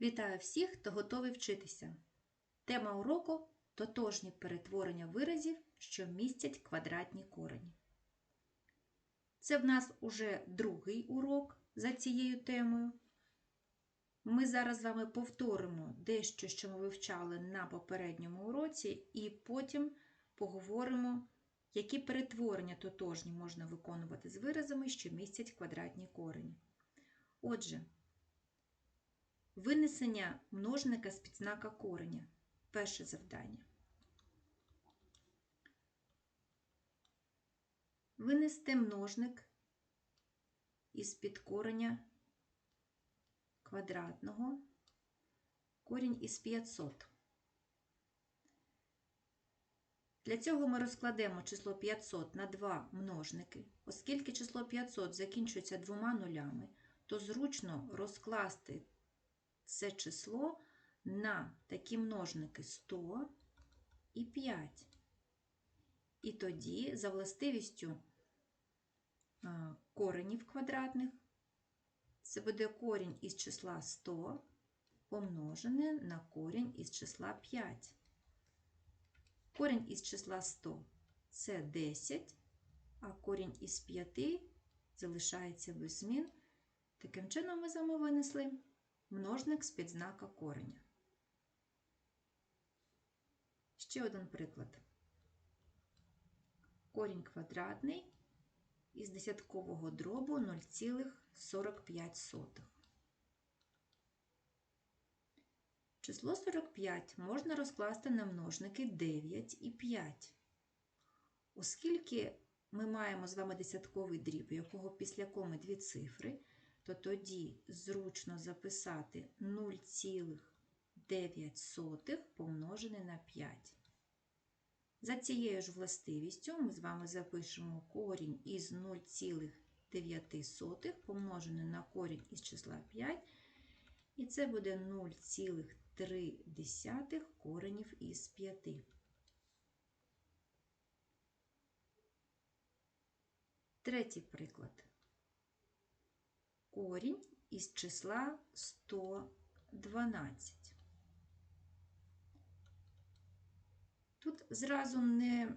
Вітаю всіх, хто готовий вчитися. Тема уроку тотожні перетворення виразів, що містять квадратні корені. Це в нас уже другий урок за цією темою. Ми зараз з вами повторимо дещо, що ми вивчали на попередньому уроці, і потім поговоримо, які перетворення тотожні можна виконувати з виразами, що містять квадратні корені. Отже, Винесення множника з підзнака кореня. Перше завдання. Винести множник із підкореня квадратного корінь із 500. Для цього ми розкладемо число 500 на два множники. Оскільки число 500 закінчується двома нулями, то зручно розкласти це число на такі множники 100 і 5. І тоді, за властивістю коренів квадратних, це буде корінь із числа 100 помножене на корінь із числа 5. Корінь із числа 100 це 10, а корінь із 5 залишається без змін. Таким чином, ми з вами винесли множник з підзнака кореня. Ще один приклад. Корінь квадратний із десяткового дробу 0,45. Число 45 можна розкласти на множники 9 і 5. Оскільки ми маємо з вами десятковий дріб, у якого після коми дві цифри, то тоді зручно записати 0,9 помножене на 5. За цією ж властивістю ми з вами запишемо корінь із 0,9 помножене на корінь із числа 5, і це буде 0,3 коренів із 5. Третій приклад корінь із числа 112. Тут зразу не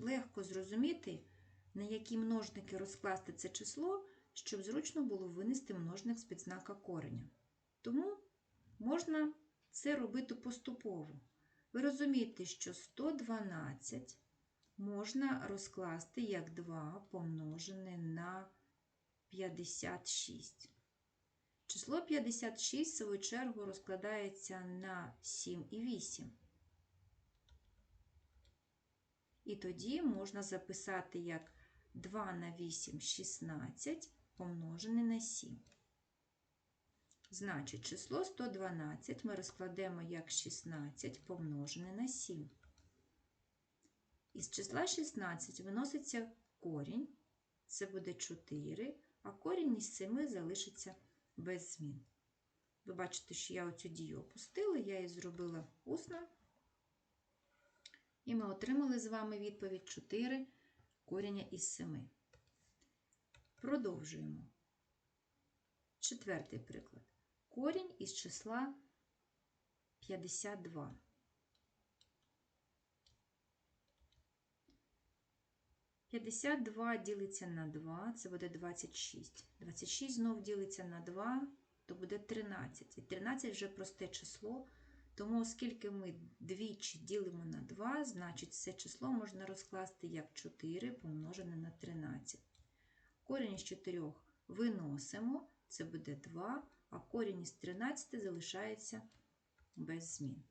легко зрозуміти, на які множники розкласти це число, щоб зручно було винести множник з підзнака кореня. Тому можна це робити поступово. Ви розумієте, що 112 можна розкласти як 2 помножене на 56. Число 56, в свою чергу, розкладається на 7 і 8. І тоді можна записати як 2 на 8 16 помножене на 7. Значить, число 112 ми розкладемо як 16 помножене на 7. Із числа 16 виноситься корінь, це буде 4, а корінь із 7 залишиться без змін. Ви бачите, що я оцю дію опустила, я її зробила усно. І ми отримали з вами відповідь 4 коріння із 7. Продовжуємо. Четвертий приклад. Корінь із числа 52. 52 ділиться на 2, це буде 26. 26 знов ділиться на 2, то буде 13. І 13 вже просте число. Тому, оскільки ми двічі ділимо на 2, значить це число можна розкласти як 4 помножене на 13. Корінь із 4 виносимо, це буде 2, а корінь із 13 залишається без змін.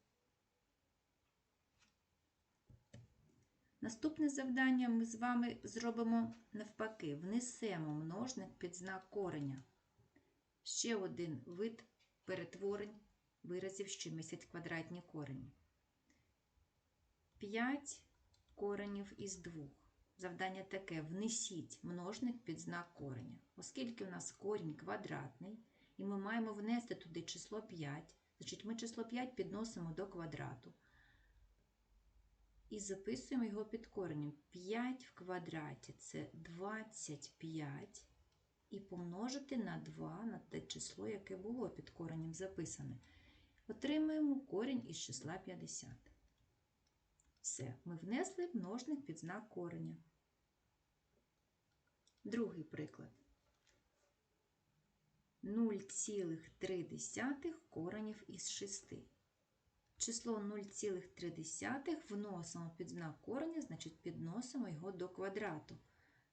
Наступне завдання ми з вами зробимо навпаки: внесемо множник під знак кореня. Ще один вид перетворень виразів, що містять квадратні корені. 5 коренів із 2. Завдання таке: внесіть множник під знак кореня. Оскільки у нас корінь квадратний, і ми маємо внести туди число 5, значить ми число 5 підносимо до квадрату і записуємо його під коренем. 5 в квадраті це 25. і помножити на 2 на те число, яке було під коренем записане. Отримаємо корінь із числа 50. Все, ми внесли множник під знак кореня. Другий приклад. 0,3 коренів із 6. Число 0,3 вносимо під знак кореня, значить підносимо його до квадрату.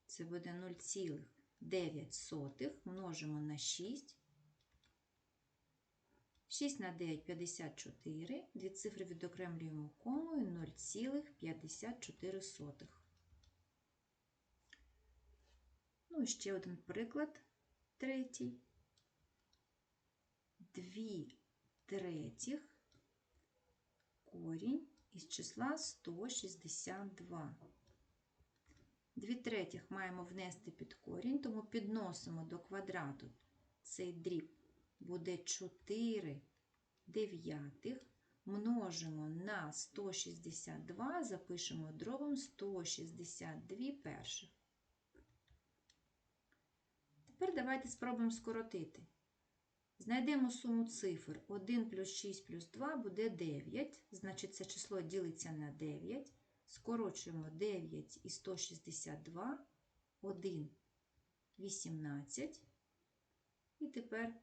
Це буде 0,9 множимо на 6. 6 на 9 – 54. Дві цифри відокремлюємо комою 0,54. Ну і ще один приклад, третій. 2 третіх корінь із числа 162. 2 третіх маємо внести під корінь, тому підносимо до квадрату цей дріб буде 4 дев'ятих, множимо на 162, запишемо дробом 162 перших. Тепер давайте спробуємо скоротити. Знайдемо суму цифр 1 плюс 6 плюс 2 буде 9, значить це число ділиться на 9. Скорочуємо 9 і 162, 1, 18. І тепер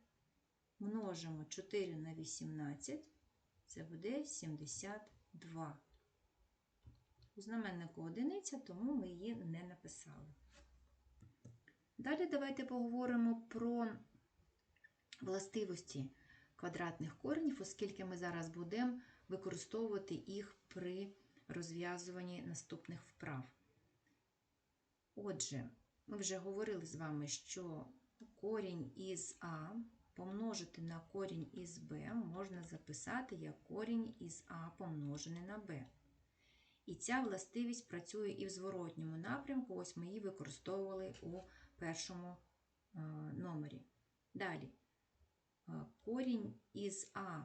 множимо 4 на 18, це буде 72. У знаменнику одиниця, тому ми її не написали. Далі давайте поговоримо про властивості квадратних коренів, оскільки ми зараз будемо використовувати їх при розв'язуванні наступних вправ. Отже, ми вже говорили з вами, що корінь із А помножити на корінь із b можна записати як корінь із А помножене на b. І ця властивість працює і в зворотньому напрямку, ось ми її використовували у першому е, номері. Далі, корінь із А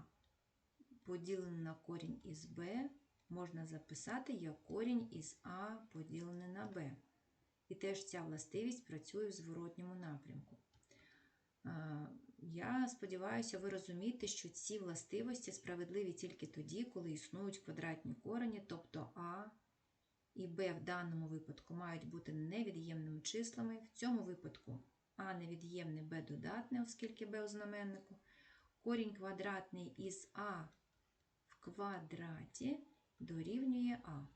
поділений на корінь із b можна записати як корінь із А поділене на b. І теж ця властивість працює в зворотньому напрямку. Я сподіваюся, ви розумієте, що ці властивості справедливі тільки тоді, коли існують квадратні корені, тобто А і Б в даному випадку мають бути невід'ємними числами. В цьому випадку А невід'ємне Б додатне, оскільки Б у знаменнику. Корінь квадратний із А в квадраті дорівнює А.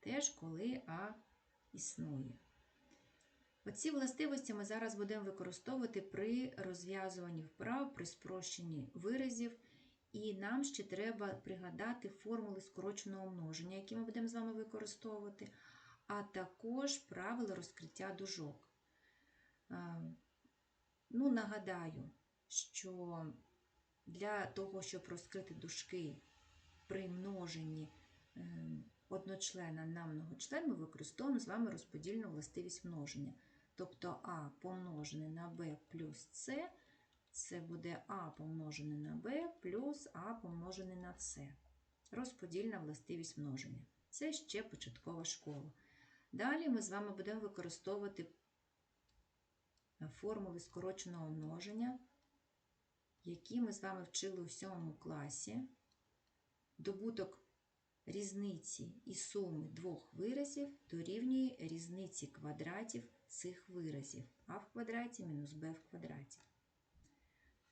Теж коли А існує. Оці властивості ми зараз будемо використовувати при розв'язуванні вправ, при спрощенні виразів, і нам ще треба пригадати формули скороченого множення, які ми будемо з вами використовувати, а також правила розкриття дужок. Ну, Нагадаю, що для того, щоб розкрити дужки при множенні ем, одночлена на многочлен, ми використовуємо з вами розподільну властивість множення. Тобто А помножене на Б плюс С, це буде А помножене на Б плюс А помножене на С. Розподільна властивість множення. Це ще початкова школа. Далі ми з вами будемо використовувати формули скороченого множення, які ми з вами вчили у 7 класі. Добуток різниці і суми двох виразів дорівнює різниці квадратів цих виразів а в квадраті мінус b в квадраті.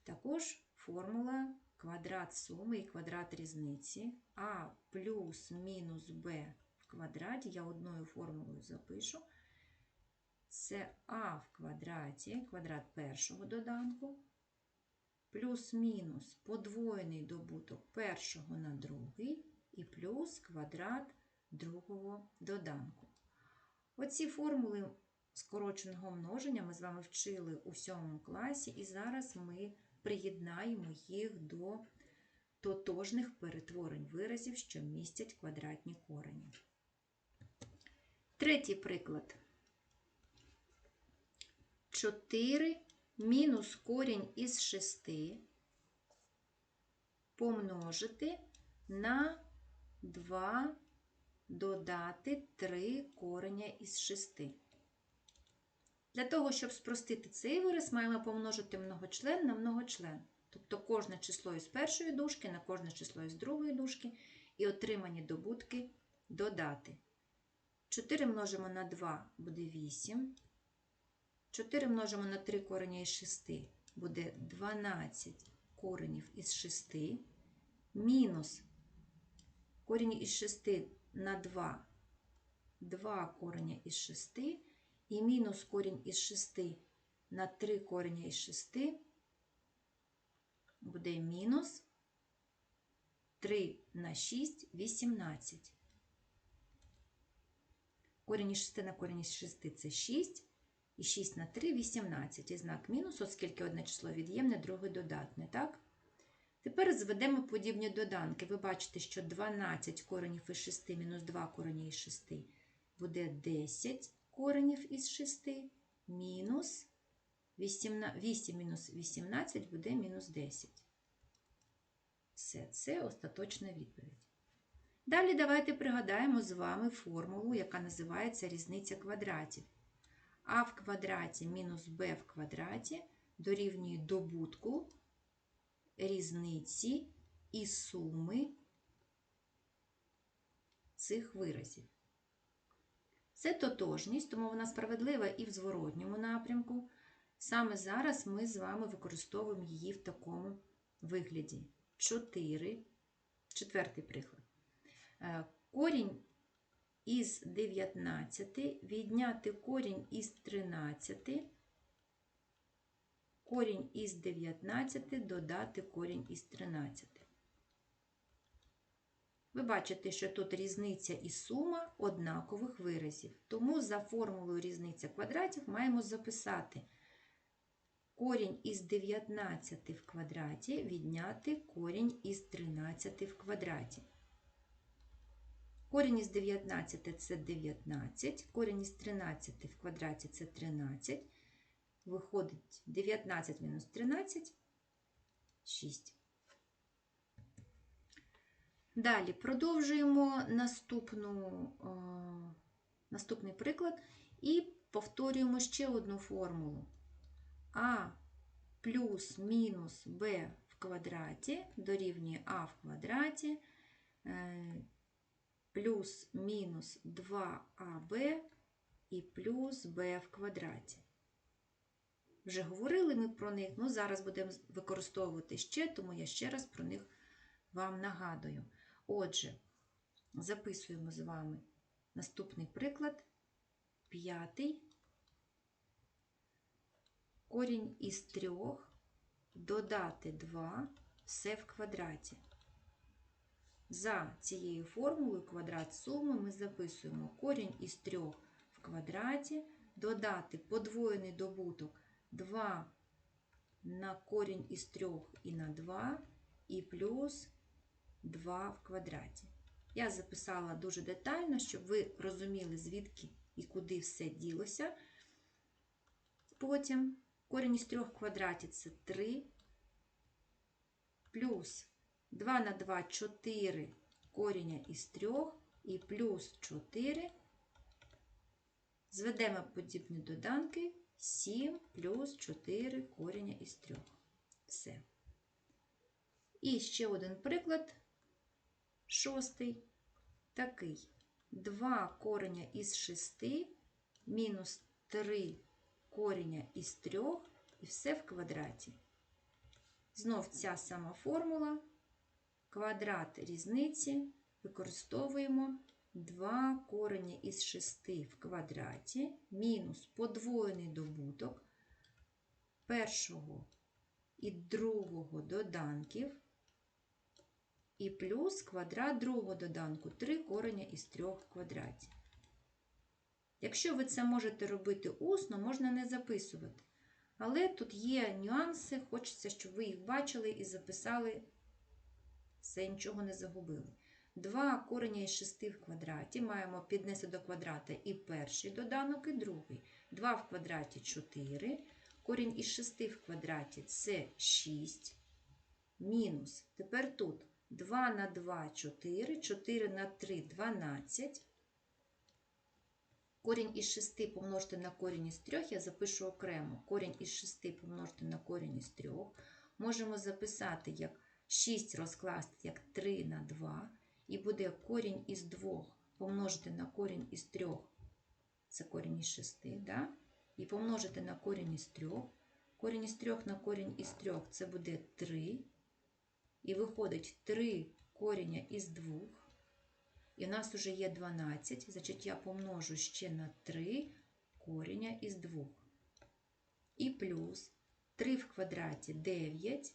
Також формула квадрат суми і квадрат різниці а плюс мінус b в квадраті, я одною формулою запишу. Це а в квадраті, квадрат першого доданку, плюс-мінус подвоєний добуток першого на другий і плюс квадрат другого доданку. Оці формули скороченого множення ми з вами вчили у 7 класі, і зараз ми приєднаємо їх до тотожних перетворень виразів, що містять квадратні корені. Третій приклад. 4 мінус корінь із 6 помножити на 2 додати 3 кореня із 6. Для того, щоб спростити цей вираз, маємо помножити многочлен на многочлен. Тобто кожне число із першої дужки на кожне число із другої дужки і отримані добутки додати. 4 множимо на 2 буде 8. 4 множимо на 3 корення із 6 буде 12 коренів із 6. Мінус корінь із 6 на 2 2 кореня із 6 і мінус корінь із 6 на 3 кореня із 6 буде мінус 3 на 6 18. Корінь із 6 на корінь із 6 це 6. І 6 на 3 18. І знак мінус, оскільки одне число від'ємне, друге додатне. так? Тепер зведемо подібні доданки. Ви бачите, що 12 коренів із 6 мінус 2 корені із 6 буде 10 коренів із 6 мінус 8, 8 мінус 18 буде мінус 10. Все, це остаточна відповідь. Далі давайте пригадаємо з вами формулу, яка називається різниця квадратів. А в квадраті мінус b в квадраті дорівнює добутку різниці і суми цих виразів. Це тотожність, тому вона справедлива і в зворотньому напрямку. Саме зараз ми з вами використовуємо її в такому вигляді. 4, четвертий приклад. Е, корінь із 19 відняти корінь із 13, корінь із 19 додати корінь із 13. Ви бачите, що тут різниця і сума однакових виразів. Тому за формулою різниця квадратів маємо записати корінь із 19 в квадраті відняти корінь із 13 в квадраті. Корінь із 19 це 19, корінь із 13 в квадраті це 13. Виходить 19 мінус 13 6. Далі продовжуємо наступну, е, наступний приклад і повторюємо ще одну формулу. А плюс мінус b в квадраті дорівнює а в квадраті. Е, плюс мінус 2аб і плюс b в квадраті. Вже говорили ми про них, ну зараз будемо використовувати ще, тому я ще раз про них вам нагадую. Отже, записуємо з вами наступний приклад. П'ятий. Корінь із трьох додати 2 все в квадраті. За цією формулою квадрат суми ми записуємо корінь із 3 в квадраті, додати подвоєний добуток 2 на корінь із 3 і на 2, і плюс 2 в квадраті. Я записала дуже детально, щоб ви розуміли, звідки і куди все ділося. Потім корінь із 3 в квадраті це 3, плюс 2 на 2 4 коріння із 3 і плюс 4. Зведемо подібні доданки 7 плюс 4 коріння із 3. Все. І ще один приклад. Шостий. Такий. 2 корення із 6 мінус 3 корення із 3 і все в квадраті. Знов ця сама формула квадрат різниці використовуємо 2 корені із 6 в квадраті мінус подвоєний добуток першого і другого доданків і плюс квадрат другого доданку 3 корення із 3 в квадраті. Якщо ви це можете робити усно, можна не записувати. Але тут є нюанси, хочеться, щоб ви їх бачили і записали все нічого не загубили. 2 корення із 6 в квадраті маємо піднести до квадрата і перший доданок, і другий. 2 в квадраті 4. Корінь із 6 в квадраті це 6. Мінус. Тепер тут 2 на 2 4, 4 на 3 12. Корінь із 6 помножити на корінь із 3 я запишу окремо. Корінь із 6 помножити на корінь із 3. Можемо записати як 6 розкласти як 3 на 2. І буде корінь із 2 помножити на корінь із 3. Це корінь із 6, да? і помножити на корінь із 3. Корінь із 3 на корінь із 3 це буде 3. І виходить 3 коріння із 2. І в нас вже є 12, значить я помножу ще на 3 коріння із 2. І плюс 3 в квадраті 9,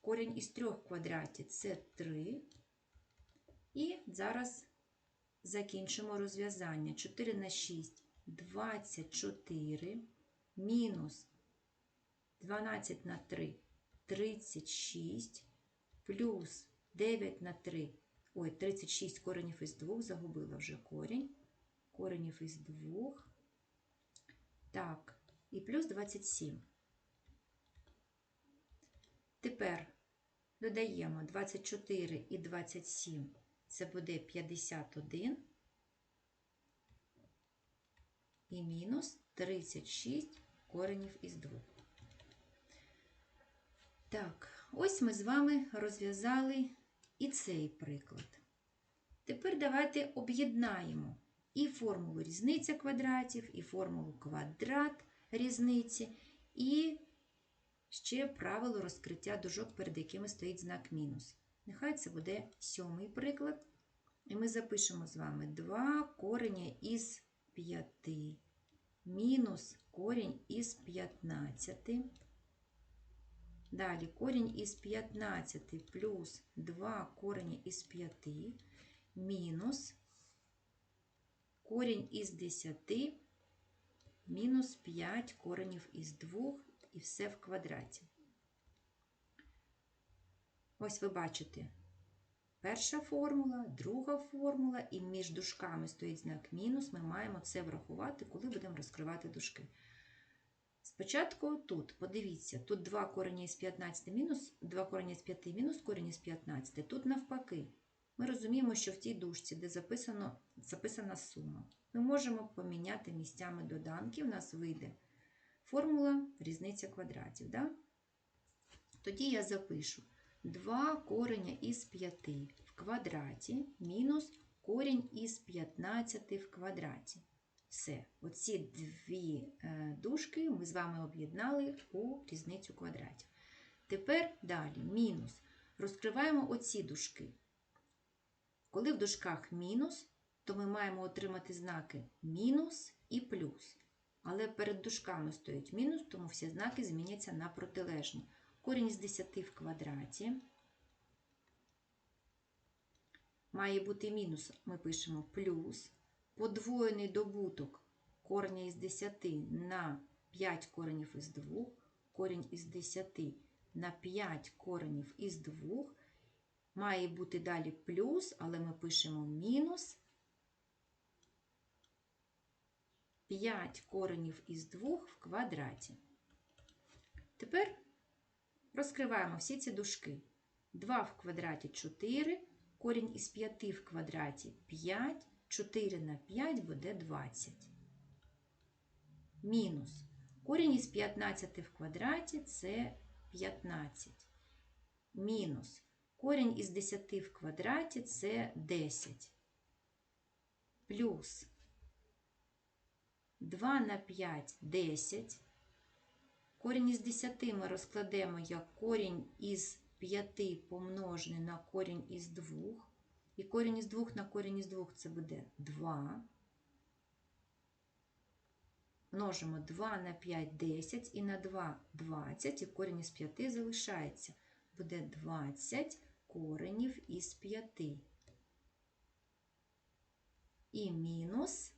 корінь із 3 в квадраті це 3. І зараз закінчимо розв'язання. 4 на 6 24 мінус 12 на 3 36 плюс 9 на 3 Ой, 36 коренів із 2, загубила вже корінь. Коренів із 2. Так, і плюс 27. Тепер додаємо 24 і 27. Це буде 51. І мінус 36 коренів із 2. Так, ось ми з вами розв'язали і цей приклад. Тепер давайте об'єднаємо і формулу різниця квадратів, і формулу квадрат різниці, і ще правило розкриття дужок, перед якими стоїть знак мінус. Нехай це буде сьомий приклад. І ми запишемо з вами 2 корення із 5, мінус корінь із 15. Далі корінь із 15 плюс 2 корені із 5 мінус корінь із 10 мінус 5 коренів із 2 і все в квадраті. Ось ви бачите перша формула, друга формула, і між дужками стоїть знак мінус. Ми маємо це врахувати, коли будемо розкривати дужки. Спочатку тут, подивіться, тут 2 корені із 15 мінус, 2 корені з 5 мінус корінь із 15. Тут навпаки. Ми розуміємо, що в тій дужці, де записано, записана сума, ми можемо поміняти місцями доданки, у нас вийде формула різниця квадратів. Да? Тоді я запишу 2 кореня із 5 в квадраті мінус корінь із 15 в квадраті. Все, оці дві е, дужки ми з вами об'єднали у різницю квадратів. Тепер далі мінус. Розкриваємо оці дужки. Коли в дужках мінус, то ми маємо отримати знаки мінус і плюс. Але перед дужками стоїть мінус, тому всі знаки зміняться на протилежні. Корінь з 10 в квадраті. Має бути мінус, ми пишемо плюс подвоєний добуток кореня із 10 на 5 коренів із 2, корінь із 10 на 5 коренів із 2. Має бути далі плюс, але ми пишемо мінус 5 коренів із 2 в квадраті. Тепер розкриваємо всі ці дужки. 2 в квадраті 4, корінь із 5 в квадраті 5. 4 на 5 буде 20. Мінус. Корінь із 15 в квадраті це 15. Мінус. Корінь із 10 в квадраті це 10. Плюс 2 на 5 10. Корінь із 10 ми розкладемо як корінь із 5 помножений на корінь із 2. І корінь із 2 на корінь із 2 це буде 2. Множимо 2 на 5 10 і на 2 20, і корінь із 5 залишається. Буде 20 коренів із 5. І мінус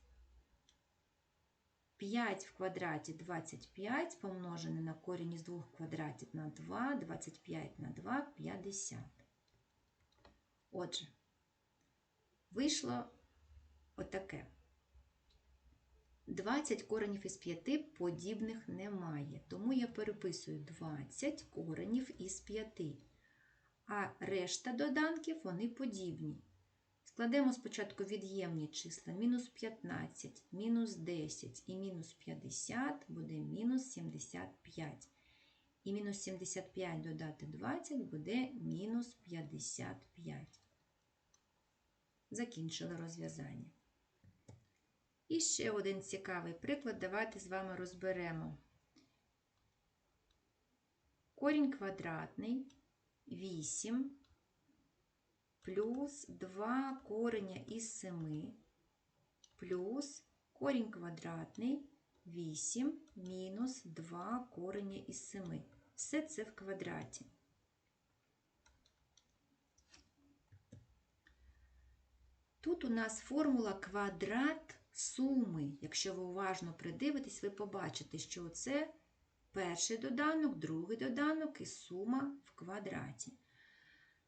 5 в квадраті 25 помножене на корінь із 2 в квадраті на 2, 25 на 2 50. Отже, вийшло отаке. 20 коренів із 5 подібних немає. Тому я переписую 20 коренів із 5. А решта доданків вони подібні. Складемо спочатку від'ємні числа. Мінус 15, мінус 10 і мінус 50 буде мінус 75. І мінус 75 додати 20 буде мінус 55. Закінчили розв'язання. І ще один цікавий приклад. Давайте з вами розберемо. Корінь квадратний 8 плюс 2 кореня із 7 плюс корінь квадратний 8 мінус 2 кореня із 7. Все це в квадраті. Тут у нас формула квадрат суми. Якщо ви уважно придивитесь, ви побачите, що це перший доданок, другий доданок і сума в квадраті.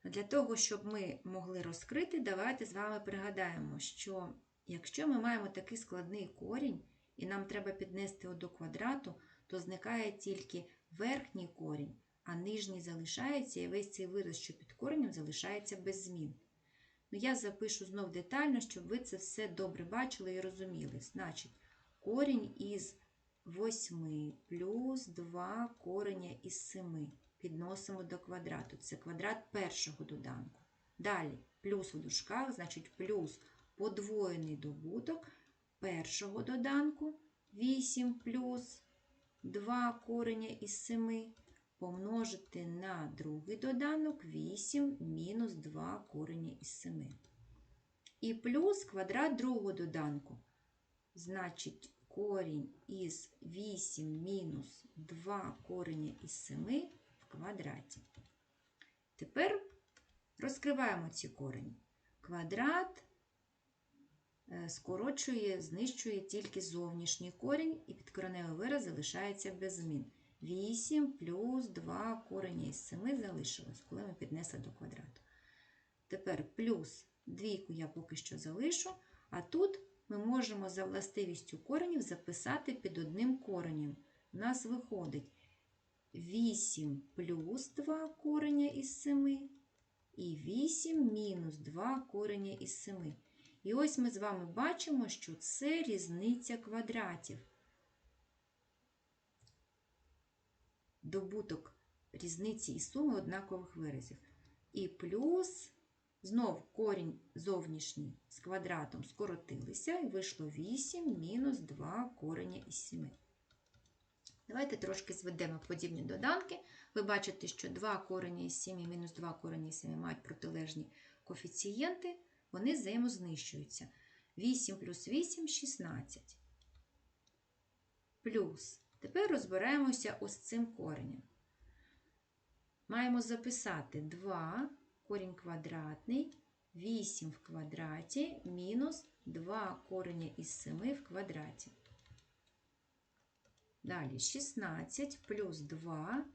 Для того, щоб ми могли розкрити, давайте з вами пригадаємо, що якщо ми маємо такий складний корінь, і нам треба піднести його до квадрату, то зникає тільки верхній корінь, а нижній залишається, і весь цей вираз, що під коренем, залишається без змін. Ну, Я запишу знов детально, щоб ви це все добре бачили і розуміли. Значить, корінь із 8 плюс 2 кореня із 7 підносимо до квадрату. Це квадрат першого доданку. Далі плюс в дужках, значить плюс подвоєний добуток першого доданку 8 плюс 2 кореня із 7 помножити на другий доданок 8 мінус 2 кореня із 7. І плюс квадрат другого доданку. Значить, корінь із 8 мінус 2 кореня із 7 квадраті. Тепер розкриваємо ці корені. Квадрат е, скорочує, знищує тільки зовнішній корінь, і підкореневий вираз залишається без змін. 8 плюс 2 корення із 7 залишилось, коли ми піднесли до квадрату. Тепер плюс двійку я поки що залишу, а тут ми можемо за властивістю коренів записати під одним коренем. У нас виходить 8 плюс 2 кореня із 7 і 8 мінус 2 кореня із 7. І ось ми з вами бачимо, що це різниця квадратів. Добуток різниці і суми однакових виразів. І плюс, знов корінь зовнішній з квадратом скоротилися, і вийшло 8 мінус 2 кореня із 7. Давайте трошки зведемо подібні доданки. Ви бачите, що 2 корення із 7 і мінус 2 корення із 7 мають протилежні коефіцієнти, вони взаємознищуються. 8 плюс 8 16. Плюс. Тепер розбираємося ось цим коренем. Маємо записати 2 корінь квадратний, 8 в квадраті мінус 2 кореня із 7 в квадраті. Далі 16 плюс 2,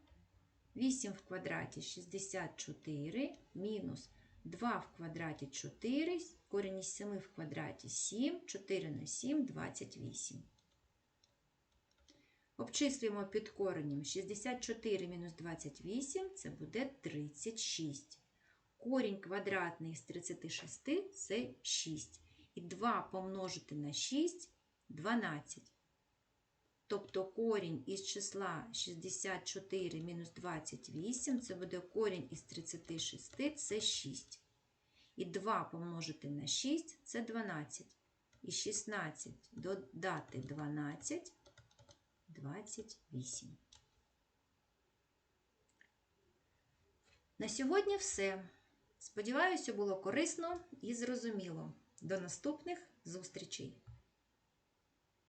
8 в квадраті 64, мінус 2 в квадраті 4, корінь із 7 в квадраті 7, 4 на 7 28. Обчислюємо під коренем 64 мінус 28 це буде 36. Корінь квадратний з 36 це 6. І 2 помножити на 6 12. Тобто корінь із числа 64 мінус 28 це буде корінь із 36 це 6. І 2 помножити на 6 це 12. І 16 додати 12 28. На сьогодні все. Сподіваюся, було корисно і зрозуміло. До наступних зустрічей!